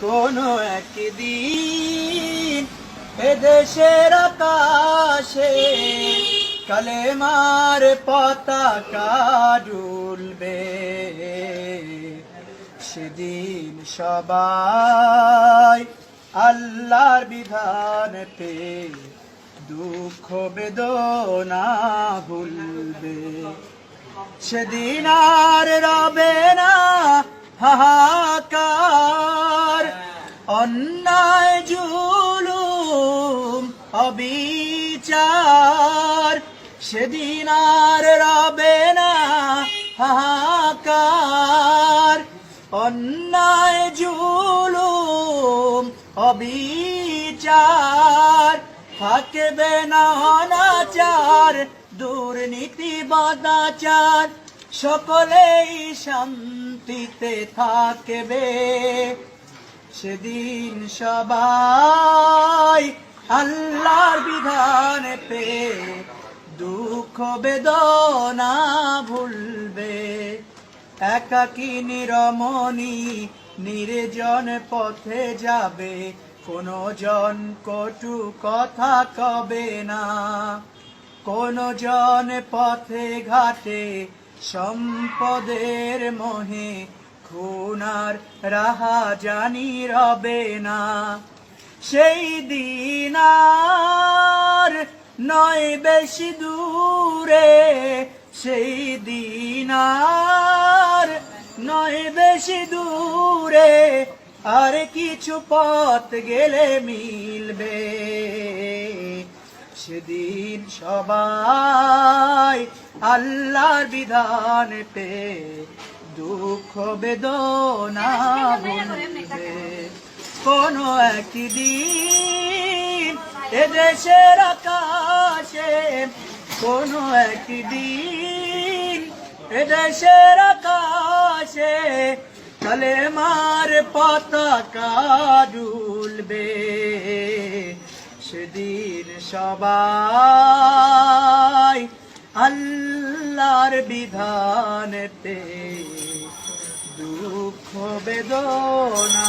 কোনো একদিন এদেশের আকাশে কালেমার পতাকা ডুলবে সেদিন সবাই আল্লাহর বিধান পে দুঃখ বেদনা ভুলবে। সেদিন আর রবে না অন্যায় জুলুম, অবিচার, সেদিন আর রবে না হাহাকার। অন্যায় জুলুম, অবিচার, থাকবে না অনাচার, দুর্নীতি, বদাচার, সকলেই শান্তিতে থাকবে। সেদিন সবাই আল্লাহর বিধান পে দুঃখ বেদনা ভুলবে। একাকী নিরমণি নির্জন পথে যাবে কোনো জন কটু কথা কবে না। কোন জন পথে ঘাটে সম্পদের মোহে খুনার রাহা জানি রবে না। সেই দিন আর নয় বেশি দূরে। সেই দিন আর নয় বেশি দূরে। আর কিছু পথ গেলে মিলবে। সেদিন সবাই আল্লাহর বিধান পে দুঃখ বেদনা ভুলবে কোনো একদিন এদেশের আকাশে, কোনো একদিন এদেশের আকাশে কালেমার পতাকা ডুলবে সেদিন সবাই আল্লাহর বিধান পে দুঃখ বেদনা